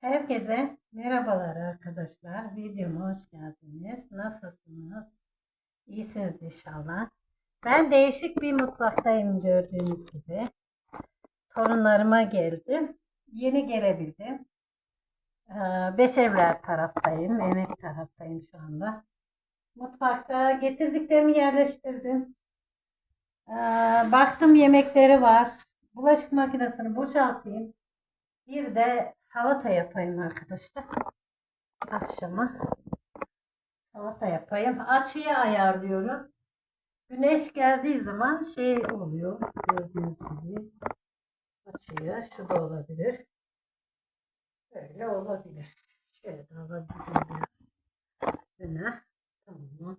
Herkese merhabalar arkadaşlar. Videoma hoş geldiniz. Nasılsınız? İyisiniz inşallah. Ben değişik bir mutfaktayım gördüğünüz gibi. Torunlarıma geldim. Yeni gelebildim. Ee, Beşevler taraftayım. Emek taraftayım şu anda. Mutfakta getirdiklerimi yerleştirdim. Ee, Baktım yemekleri var. Bulaşık makinesini boşaltayım. Bir de salata yapayım arkadaşlar. Akşama salata yapayım. Açıyı ayarlıyorum. Güneş geldiği zaman şey oluyor. Gördüğünüz gibi. Açıyı şu olabilir. Böyle olabilir. Şöyle de alabilirim biraz. Öne. Tamam.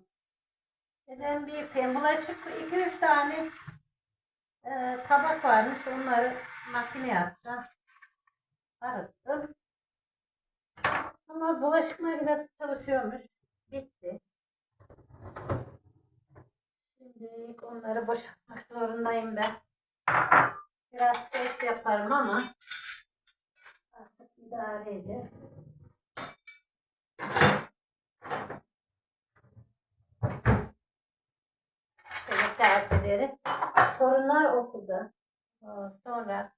Neden bir yapayım? Bulaşık 2-3 tane e, tabak varmış. Onları makineye atacağım arıttım. Ama bulaşık makinesi çalışıyormuş. Bitti. Şimdi onları boşaltmak zorundayım ben. Biraz ses yaparım ama artık idare edin. Şöyle kaseleri. Torunlar okulda. Sonra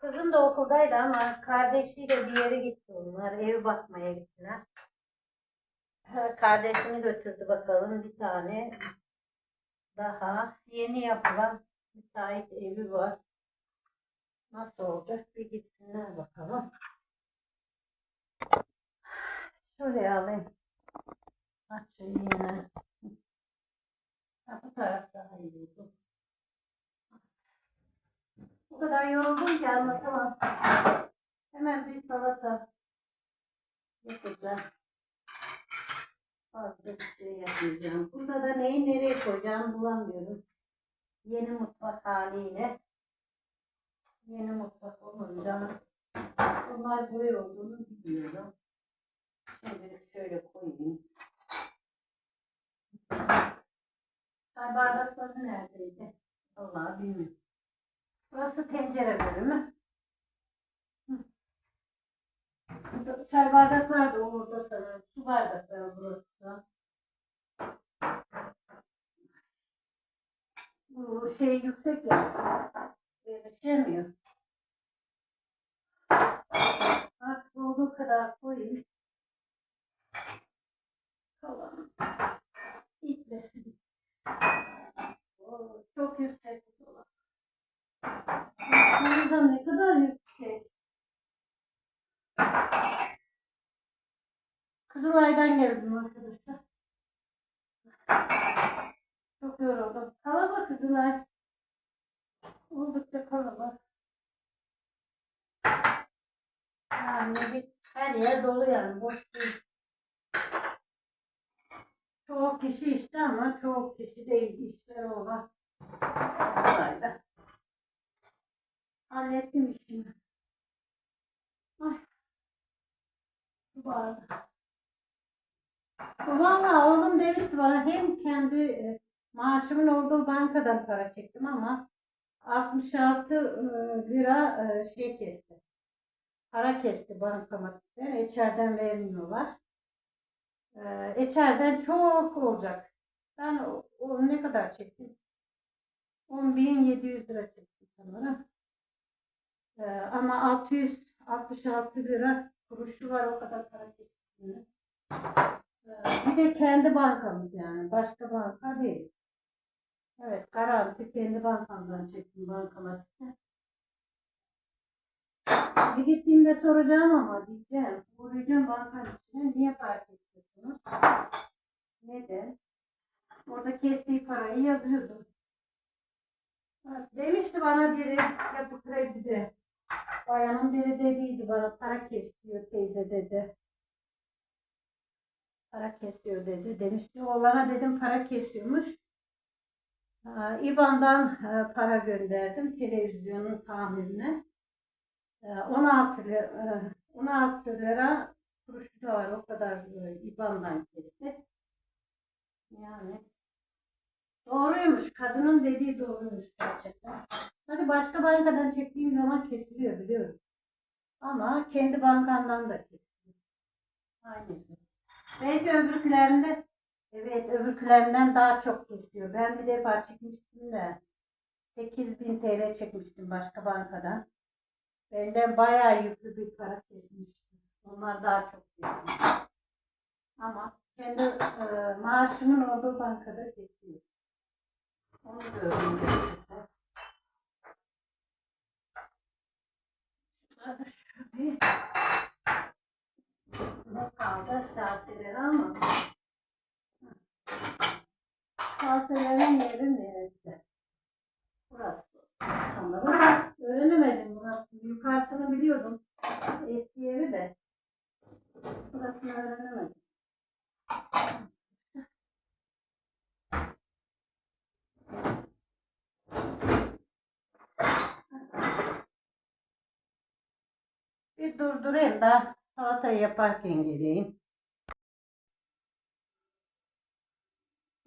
Kızım da okuldaydı ama kardeşiyle bir yere gitti onlar. Ev bakmaya gittiler. Kardeşini götürdü bakalım bir tane. Daha yeni yapılan müsait evi var. Nasıl olacak bir gitsinler bakalım. Şuraya alayım. Açayım yine. Ha, bu taraf daha iyi oldu. O kadar yoruldum ki anlatamam. Hemen bir salata yapacağım. Fazla bir şey yapmayacağım. Burada da neyi nereye koyacağım bulamıyorum. Yeni mutfak haliyle. Yeni mutfak olunca bunlar buraya olduğunu biliyorum. Şimdi şöyle koyayım. Çay bardakları neredeydi? Allah bilmiyorum. Burası tencere bölümü. Çay bardaklar da orada sanırım. Su bardakları burası. Bu şey yüksek ya. Yetişemiyor. Artık olduğu kadar koyayım. Kalan. İtlesin. Oo, çok yüksek bu dolap. Baksanıza ne kadar yüksek. Kızılay'dan geldim arkadaşlar. Çok yoruldum. Kalabalık Kızılay. Oldukça kalabalık. Yani bir- her yer dolu yani boş değil. Çoğu kişi işte ama çoğu kişi değil işleri olan Kızılay'da. Hallettim işimi. Ay. Su vardı. Valla oğlum demişti bana hem kendi e, maaşımın olduğu bankadan para çektim ama 66 e, lira e, şey kesti. Para kesti bankamatikten. İçeriden vermiyorlar. E, İçeriden çok olacak. Ben o, o ne kadar çektim? 10.700 lira çektim sanırım. Ama 666 lira kuruşu var o kadar para kesildiğini. Ee, bir de kendi bankamız yani. Başka banka değil. Evet garanti kendi bankamdan çektim bankamatikten. Bir gittiğimde soracağım ama diyeceğim. Uğrayacağım bankanın içine. Niye para kesiyorsunuz? Neden? Orada kestiği parayı yazıyordu. Demişti bana biri yapı kredide. Bayanın biri dediydi bana para kesiyor teyze dedi. Para kesiyor dedi. Demişti oğlana dedim para kesiyormuş. Ha, İBAN'dan e, para gönderdim televizyonun tamirine. E, 16 lira, e, 16 lira kuruşu var o kadar e, İBAN'dan kesti. Yani doğruymuş. Kadının dediği doğruymuş gerçekten. Hadi başka bankadan çektiğim zaman kesiliyor biliyorum. Ama kendi bankamdan da kesiyor. Aynısı. Belki öbürkülerinde evet öbürkülerinden daha çok kesiyor. Ben bir defa çekmiştim de 8000 TL çekmiştim başka bankadan. Benden bayağı yüklü bir para kesmişti. Onlar daha çok kesiyor. Ama kendi e, maaşımın olduğu bankada kesiyor. Onu gördüm gerçekten. Şurada şöyle ne kaldı? Kaseleri ama kaselerin yeri neresi? Burası sanırım. Öğrenemedim burası. Yukarısını biliyordum. Eski yeri de. Burasını öğrenemedim. Bir durdurayım da salatayı yaparken geleyim.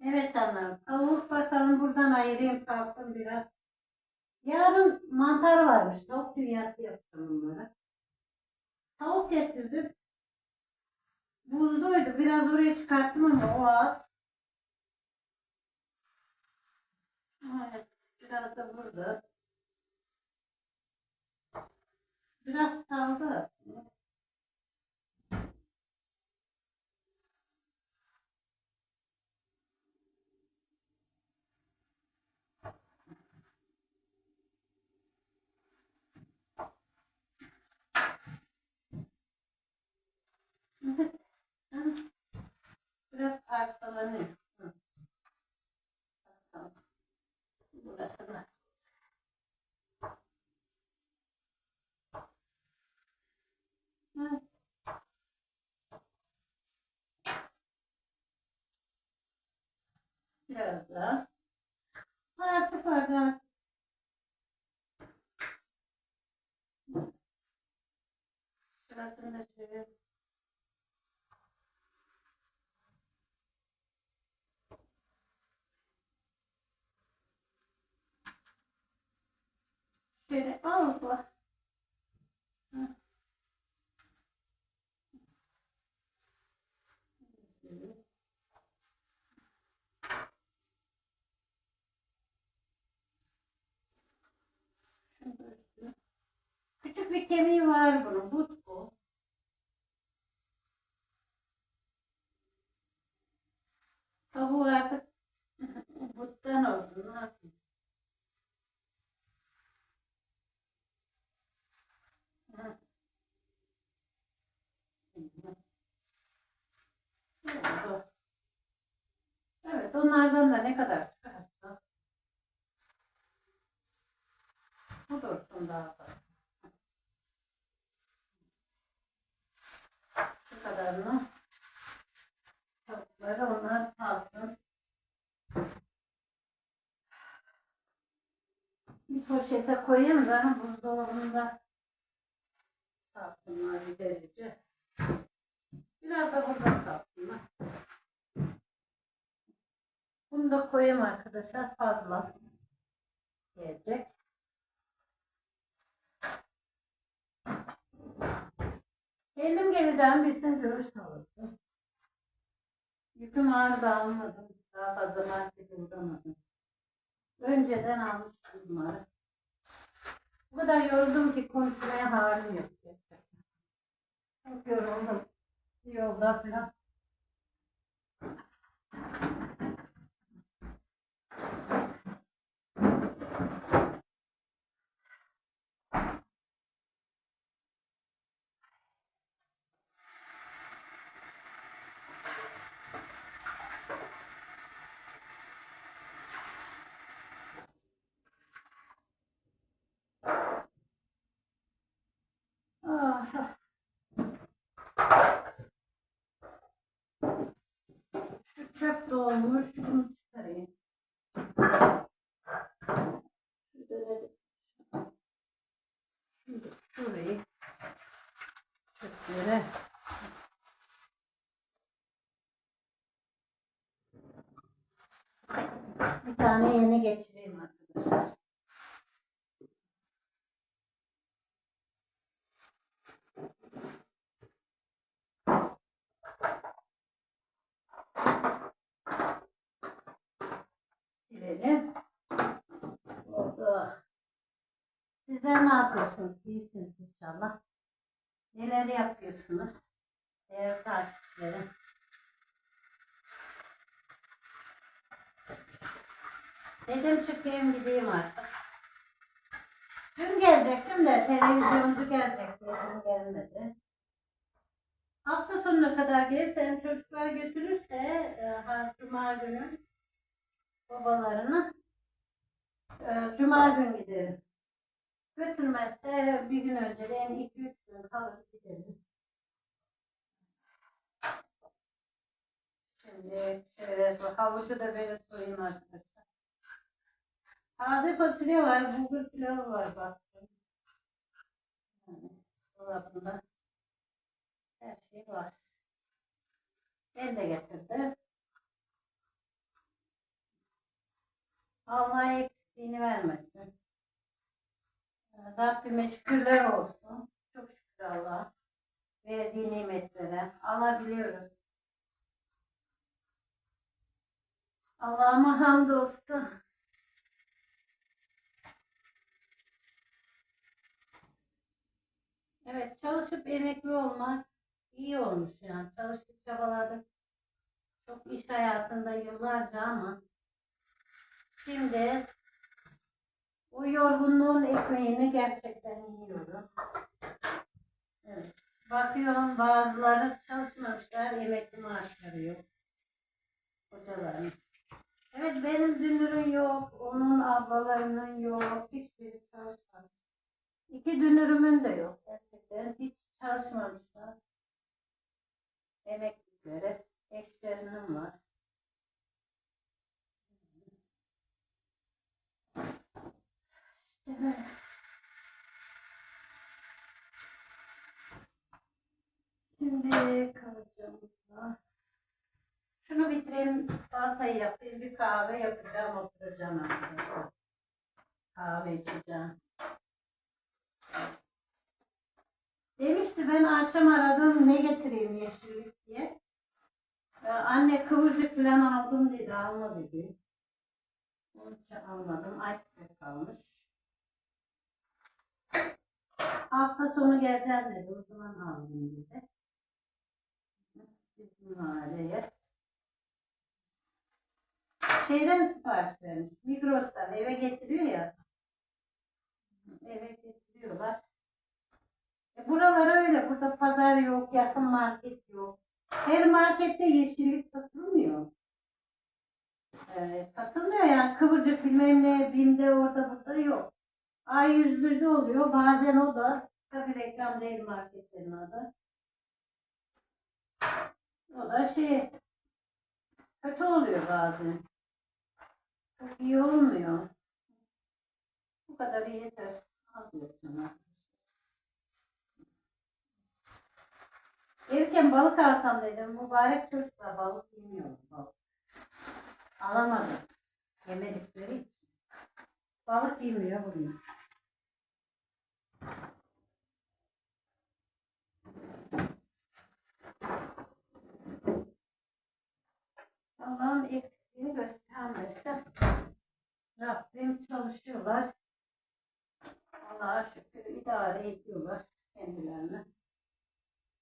Evet canlarım. Tavuk bakalım buradan ayırayım kalsın biraz. Yarın mantar varmış. Tavuk dünyası yapacağım onlara. Tavuk getirdim. Buzduydu. Biraz oraya çıkarttım ama o az. Evet. Biraz da burada. Biraz kaldı aslında. Evet. Hı. Biraz parçalanıyor. Hı. Bakalım. Burası da. Hı. Biraz daha. Artık oradan. Şurasını da şöyle. Şöyle al bu. Hı. Şunu da üstüne. Küçük bir kemiği var bunun. But bu. Tavuğu artık buttan olsun. Ne yapayım? Hı. Evet, o. Evet, onlardan da ne kadar çıkarsa bu dursun daha fazla. Şu kadarını tavukları onlar salsın. Bir poşete koyayım da buzdolabında salsınlar bir derece. Biraz da burada salsınlar. Bunu da koyayım arkadaşlar fazla gelecek. Kendim geleceğim bilsin görüş alırsın. Yüküm ağır da almadım. Daha fazla markete uğramadım. Önceden almıştım bunları. Bu kadar yoruldum ki konuşmaya halim yok. Çok yoruldum. Yolda falan. Ah. Şu çöp dolmuş. Bunu çıkarayım. Şurada ne? Şimdi şurayı çöplere bir tane yeni geçireyim arkadaşlar. Sizler ne yapıyorsunuz? İyisiniz inşallah. Neler yapıyorsunuz? Değerli takipçilerim. Dedim çıkayım gideyim artık. Dün gelecektim de televizyoncu gelecekti. Dün gelmedi. Hafta sonuna kadar gelirsem çocukları götürürse e, Cuma günü babalarını e, Cuma gün giderim. Götürmezse bir gün önceden 2-3 gün kalır giderim. Şimdi şöyle havucu da böyle soyayım arkadaşlar. Taze fasulye var, bulgur pilavı var bak. Yani dolabında her şey var. Ben de getirdim. Allah eksikliğini vermesin. Rabbime şükürler olsun. Çok şükür Allah. Verdiği nimetlere. Alabiliyoruz. Allah'ıma hamdolsun. Evet çalışıp emekli olmak iyi olmuş yani. Çalıştık çabaladık. Çok iş hayatında yıllarca ama şimdi o yorgunluğun ekmeğini gerçekten yiyorum. Evet. Bakıyorum bazıları çalışmamışlar, emekli maaşları yok. Hocaların. Evet benim dünürün yok, onun ablalarının yok, hiçbiri çalışmamış. İki dünürümün de yok gerçekten. Hiç çalışmamışlar. Emeklileri, eşlerinin var. İşte böyle. Şimdi kalacağımızda şunu bitireyim, salatayı yapayım, bir kahve yapacağım, oturacağım arkadaşlar. Kahve içeceğim. Demişti ben akşam aradım ne getireyim yeşillik diye. Ee, anne kıvırcık falan aldım dedi, alma dedi. Onun için almadım, ice kalmış. Hafta sonu geleceğim dedi. O zaman aldım dedi. Bizim mahalleye. Şeyden sipariş vermiş? Migros'tan eve getiriyor ya. Eve getiriyorlar. E buralar öyle. Burada pazar yok, yakın market yok. Her markette yeşillik satılmıyor. Ee, satılmıyor yani kıvırcık bilmem ne, bimde orada burada yok. A101'de oluyor. Bazen o da tabi reklam değil marketlerin adı. O da şey kötü oluyor bazen. Çok iyi olmuyor. Bu kadar yeter. Az yapacağım. Gelirken balık alsam dedim. Mübarek çocuklar balık yemiyor. Balık. Alamadım. Yemedikleri için. Balık yemiyor bunlar. Allah'ın eksikliğini göstermesin. Rabbim çalışıyorlar. Allah'a şükür idare ediyorlar kendilerini.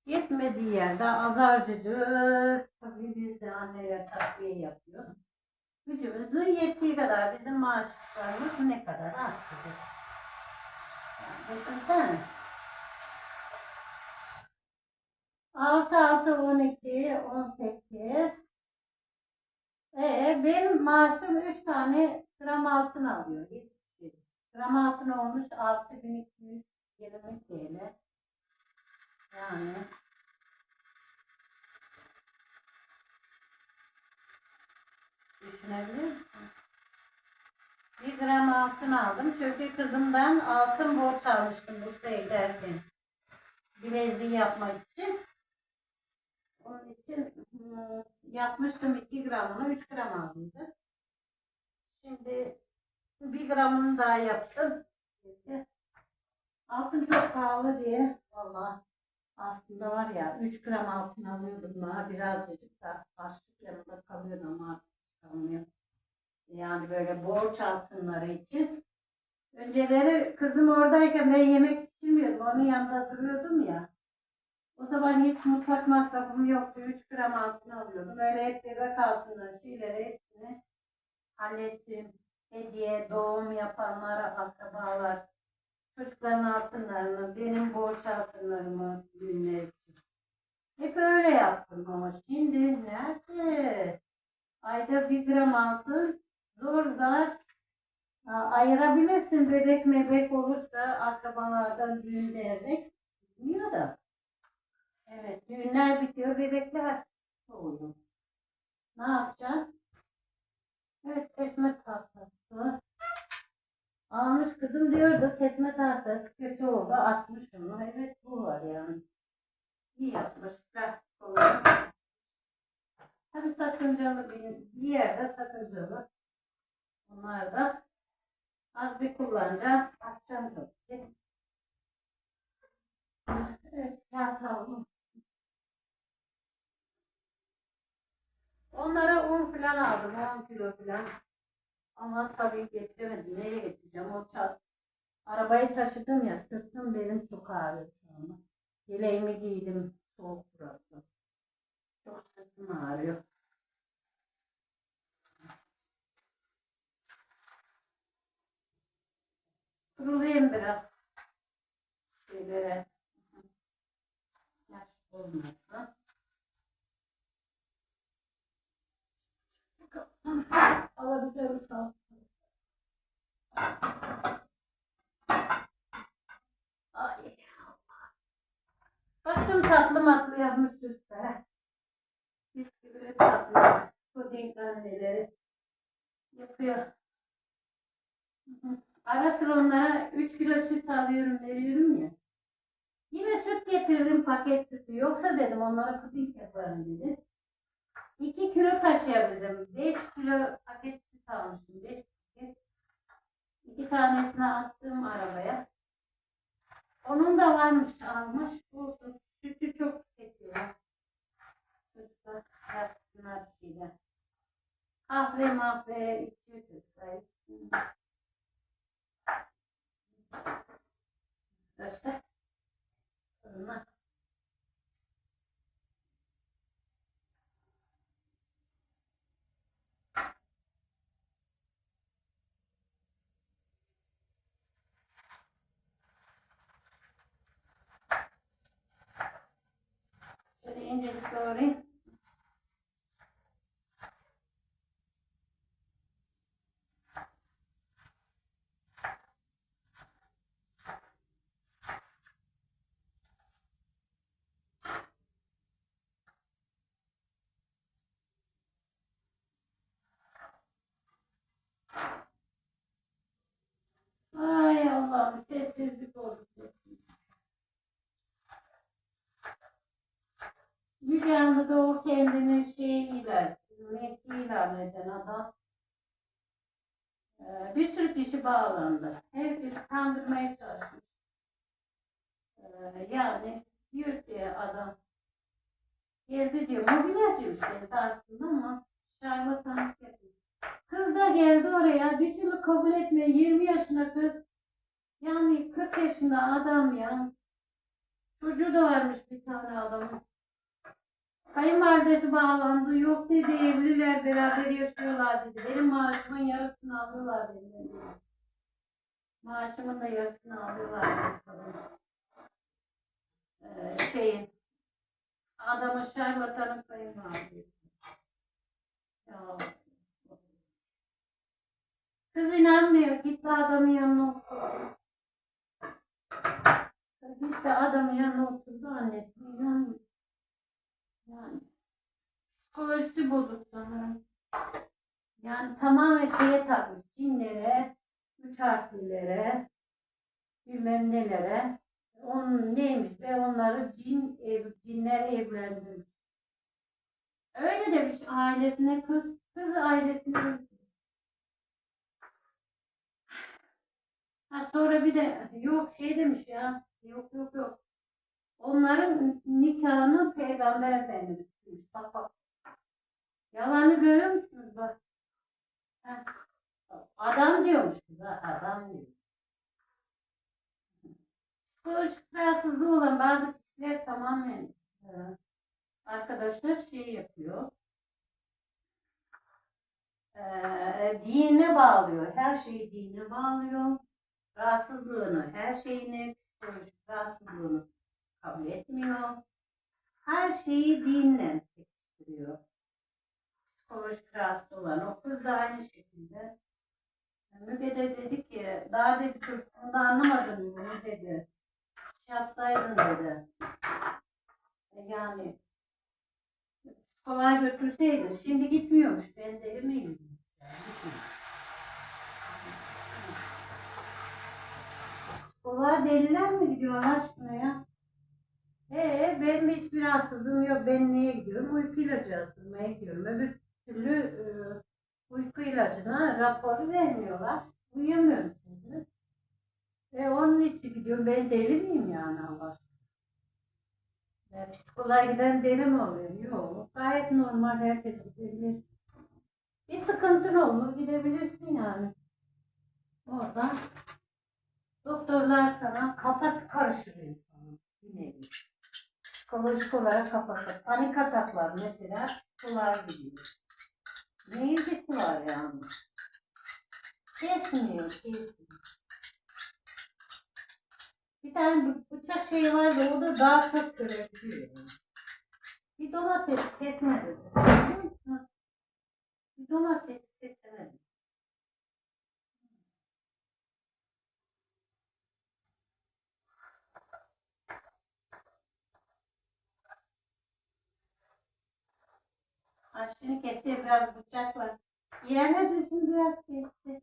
Yetmediği yerde azarcıcık. Tabii biz de anneler takviye yapıyoruz. Gücümüzün yettiği kadar bizim maaşlarımız ne kadar artıyor. Yani düşünsene. 6 6 12 18 ee, benim maaşım 3 tane gram altın alıyor. Gram altın olmuş 6220 TL. Yani düşünebilir misin? Bir gram altın aldım. Çünkü kızımdan altın borç almıştım Bursa'ya giderken. Bileziği yapmak için. Onun için ıı, yapmıştım 2 gramını 3 gram aldıydı. Şimdi bir gramını daha yaptım. Altın çok pahalı diye valla aslında var ya 3 gram altın alıyordum daha birazcık da başlık yanında kalıyordu ama kalmıyor. Yani böyle borç altınları için Önceleri kızım oradayken ben yemek pişirmiyordum. Onun yanında duruyordum ya. O zaman hiç mutfak masrafım yoktu. 3 gram altın alıyordum. Böyle hep bebek altından şeyleri hepsini hallettim. Hediye, doğum yapanlara, akrabalar, çocukların altınlarını, benim borç altınlarımı düğünler için. Hep öyle yaptım ama şimdi nerede? Ayda bir gram altın zor zar ayırabilirsin bebek mebek olursa akrabalardan düğün dernek bilmiyor da. Evet düğünler bitiyor bebekler doğuyor. Ne yapacaksın? Evet kesme tahtası. Almış kızım diyordu kesme tahtası kötü oldu atmış onu. Evet bu var yani. İyi yapmış plastik olarak. Tabii sakıncalı bir, yerde sakıncalı. Bunlar da Az bir kullanacağım. Akşam da. Evet, kağıt aldım. Onlara un falan aldım. 10 kilo falan. Ama tabii getiremedim. Nereye getireceğim? O çat. Arabayı taşıdım ya. Sırtım benim çok ağrıyor şu anda. Yeleğimi giydim. Soğuk burası. Çok sırtım ağrıyor. Kurulayayım biraz. Şeylere. Yaş olmasın. Alabileceğim sağ Ay. Baktım tatlı matlı be. Bisküvili tatlı. Puding anneleri yapıyor. Ara sıra onlara 3 kilo süt alıyorum veriyorum ya. Yine süt getirdim paket sütü. Yoksa dedim onlara puding yaparım dedi. 2 kilo taşıyabildim. 5 kilo paket süt almıştım. 5 paket. 2 tanesini attım arabaya. Onun da varmış almış. Olsun. Sütü çok tüketiyor. Çocuklar yapsınlar bir şeyler. Kahve mahve içiyor çocuklar. içsinler. Arkadaşlar. Fırına. Şöyle incecik doğrayayım. Ay Allah'ım sessizlik oldu. Müge Anlı da o kendini şey ilan, Mehdi ilan eden adam. Ee, bir sürü kişi bağlandı. Herkes kandırmaya çalışmış. Ee, yani yurt diye adam geldi diyor. Mobilyacıymış kendisi aslında ama şarlatanlık yapıyor. Kız da geldi oraya. Bir türlü kabul etmiyor. 20 yaşında kız. Yani 40 yaşında adam ya. Çocuğu da varmış bir tane adamın. Kayınvalidesi bağlandı. Yok dedi evliler beraber yaşıyorlar dedi. Benim maaşımın yarısını alıyorlar dedi. Maaşımın da yarısını alıyorlar dedi. Ee, şeyin adamın şarlatanın kayınvalidesi. Ya. Kız inanmıyor. Gitti adamın yanına oturdu. Gitti adamın yanına oturdu. Annesi inanmıyor. Yani psikolojisi bozuk sanırım. Yani tamamen şeye takmış. Cinlere, üç harflilere, bilmem nelere. Onun neymiş be onları cin ev, cinler evlendirmiş. Öyle demiş ailesine kız. Kız ailesine Ha sonra bir de yok şey demiş ya. Yok yok yok. Onların nikahını Peygamber Efendimiz kıymış. Bak bak. Yalanı görüyor musunuz bak. Heh. Adam diyormuş kıza. Adam diyor. Psikolojik rahatsızlığı olan bazı kişiler tamamen e, arkadaşlar şey yapıyor. E, dine bağlıyor. Her şeyi dine bağlıyor. Rahatsızlığını, her şeyini, rahatsızlığını kabul etmiyor. Her şeyi dinle pekiştiriyor. Psikolojik rahatsız olan o kız da aynı şekilde. Müge de dedi ki daha dedi çocukluğunda anlamadım bunu dedi. Yapsaydın dedi. E, Yani kolay götürseydin. Şimdi gitmiyormuş. Ben deli miyim? Yani Kolay deliler mi gidiyor Allah aşkına ya? Ee, benim hiçbir rahatsızlığım yok. Ben niye gidiyorum? Uyku ilacı astırmaya gidiyorum. Öbür türlü e, uyku ilacına raporu vermiyorlar. Uyuyamıyorum çünkü. E onun için gidiyorum. Ben deli miyim yani Allah aşkına? Ya, psikoloğa giden deli mi oluyor? Yok. Gayet normal. Herkes gidebilir. Bir sıkıntın olur. Gidebilirsin yani. Orada doktorlar sana kafası karışır insanın. Psikolojik olarak kafası. Panik ataklar mesela kulağa gidiyor. Ne ilgisi var yani? Kesmiyor, kesmiyor. Bir tane bı- bıçak şeyi vardı, o da daha çok görebiliyor. Bir domates kesmedi. Bir domates kesemedi. Şimdi kesiyor biraz bıçakla. Yiyemedi şimdi biraz kesti.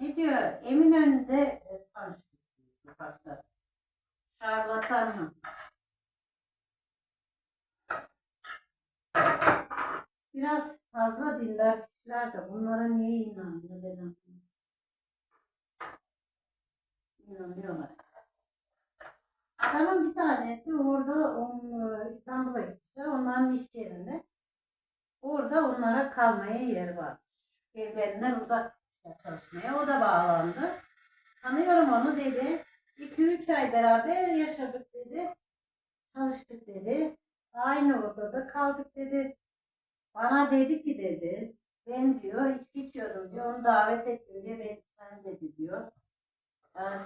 Ne diyor? Eminönü'nde e, tanıştık. Sokakta. Şarlatan mı? Biraz fazla dindar kişiler de bunlara niye inanmıyor ben anlamadım. İnanıyorlar. Adamın bir tanesi orada on, e, İstanbul'a gitmişler. Onların iş yerinde. Orada onlara kalmaya yer var. Birbirinden uzak çalışmaya. O da bağlandı. Tanıyorum onu dedi. 2-3 ay beraber yaşadık dedi. Çalıştık dedi. Aynı odada kaldık dedi. Bana dedi ki dedi. Ben diyor içki içiyordum diyor. Onu davet ettim diyor. Ben dedi diyor.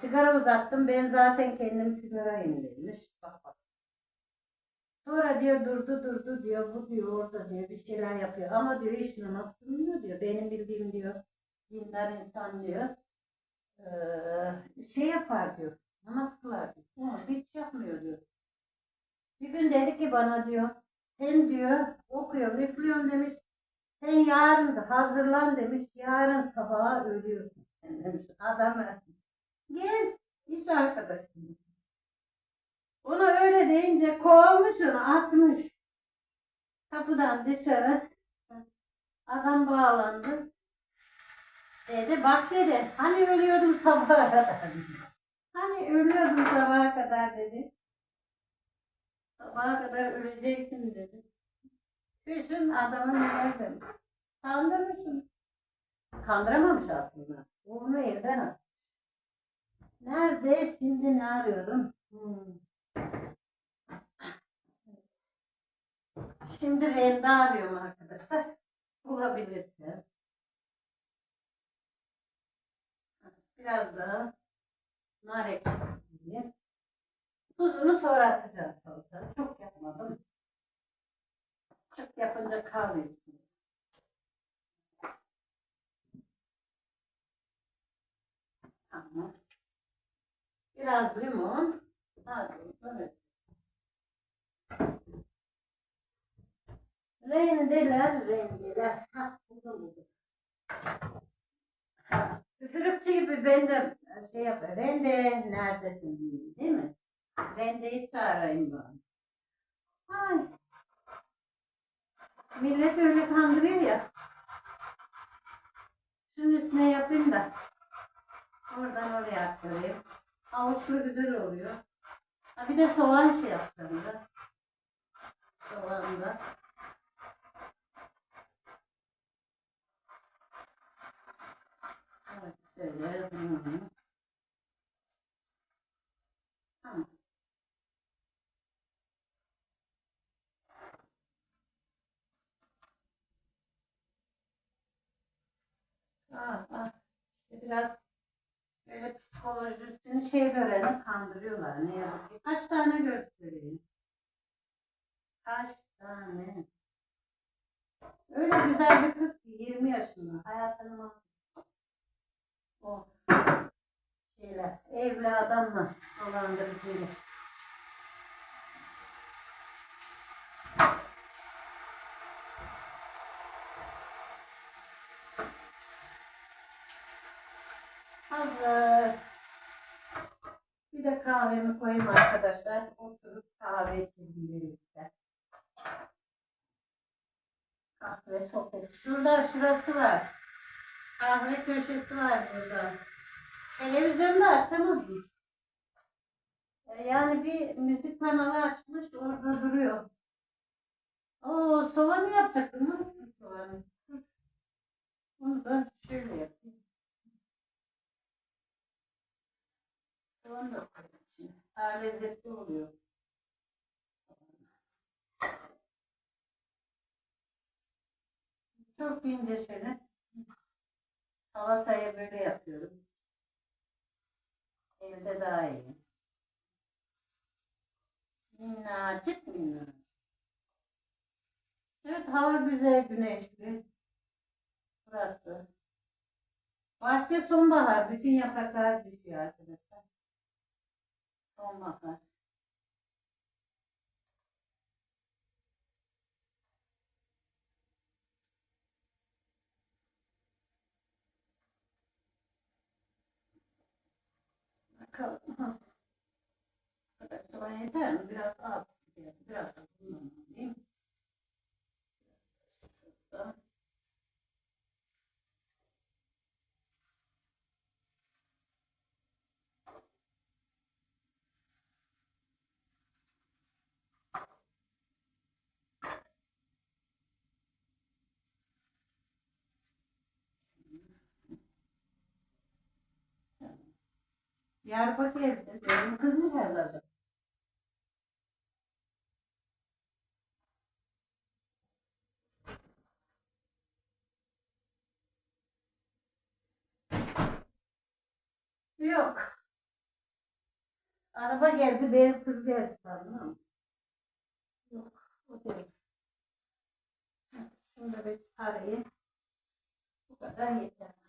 Sigara uzattım. Ben zaten kendim sigarayım demiş. Bak bak. Sonra diyor durdu durdu diyor. Bu diyor orada diyor bir şeyler yapıyor. Ama diyor hiç namaz kılmıyor diyor. Benim bildiğim diyor. Dindar insan diyor. Ee, şey yapar diyor. Namaz kılar diyor. Ama hiç yapmıyor diyor. Bir gün dedi ki bana diyor. Sen diyor okuyorsun, üflüyorsun demiş. Sen yarın hazırlan demiş. Yarın sabaha ölüyorsun demiş. Adamı genç iş arkadaşım. Ona öyle deyince kovmuş onu atmış. Kapıdan dışarı. Adam bağlandı. Dedi bak dedi hani ölüyordum sabaha kadar. Hani ölüyordum sabaha kadar dedi. Sabaha kadar öleceksin dedi. Düşün adamın neler demiş. Kandırmışım. Kandıramamış aslında. Onu evden at. Nerede? Şimdi ne arıyorum? Hmm. Şimdi rende arıyorum arkadaşlar. Bulabilirsin. Biraz daha nar ekşisi. Tuzunu sonra atacağız salata. Çok yapmadım. Çok yapınca kalıyor içinde. Tamam. Biraz limon. Rendeler, rendeler. Ha, buldum buldum. Ha, gibi ben de şey yapıyor. Rende neredesin diyeyim, değil mi? Rendeyi çağırayım bana. Ay. Millet öyle kandırıyor ya. Şunun üstüne yapayım da. Oradan oraya aktarayım. Havuçlu güzel oluyor. Ha bir de soğan şey yapacağım da. Soğan da. Şöyle. Hı hı. Tamam. Ah, ah. Biraz böyle psikolojisini şey görene kandırıyorlar ne yazık ki. Kaç tane gösteriyor? Kaç tane? Öyle güzel bir kız ki 20 yaşında. Hayatını mahvetmiş. O şeyler. Evli adamla dolandırıcıyla. Hazır. Bir de kahvemi koyayım arkadaşlar. Oturup kahve içelim birlikte. Kahve sohbet. Şurada şurası var. Kahve köşesi var burada. Televizyonda açamadım. E, Yani bir müzik kanalı açmış orada duruyor. Oo soğanı yapacaktım. Soğanı. Bunu da şöyle yapayım. Soğan da koyayım içine. Daha lezzetli oluyor. Çok ince şöyle. Salatayı böyle yapıyorum. Elde daha iyi. Minnacık minnacık. Evet hava güzel güneşli. Burası. Bahçe sonbahar. Bütün yapraklar düşüyor arkadaşlar. Sonbahar. Bakalım. Ha. Bu kadar soğan yeter mi? Biraz az. Biraz da bundan alayım. Şurada. Diyarbakır'da benim kızım herhalde. Yok. Araba geldi, benim kız geldi sandım ama. Yok, o değil. Şunu da bir sarayım. Bu kadar yeter.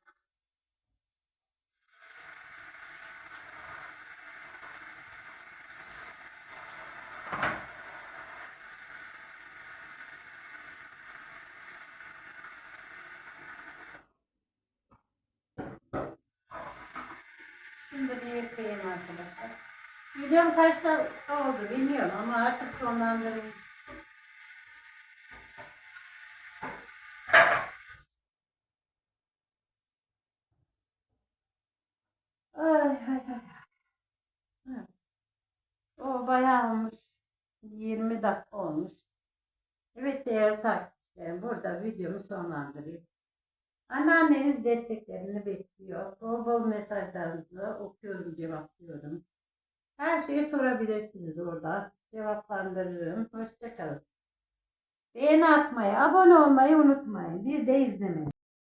Şimdi bir yıkayayım arkadaşlar. Videom kaç dakika oldu bilmiyorum ama artık sonlandırayım. Ay ay ay. O bayağı olmuş. 20 dakika olmuş. Evet değerli takipçilerim burada videomu sonlandırayım. Anneanneniz desteklerini bekliyor. Bol bol mesajlarınızı okuyorum, cevaplıyorum. Her şeyi sorabilirsiniz orada. Cevaplandırırım. Hoşçakalın. Beğeni atmayı, abone olmayı unutmayın. Bir de izlemeyi.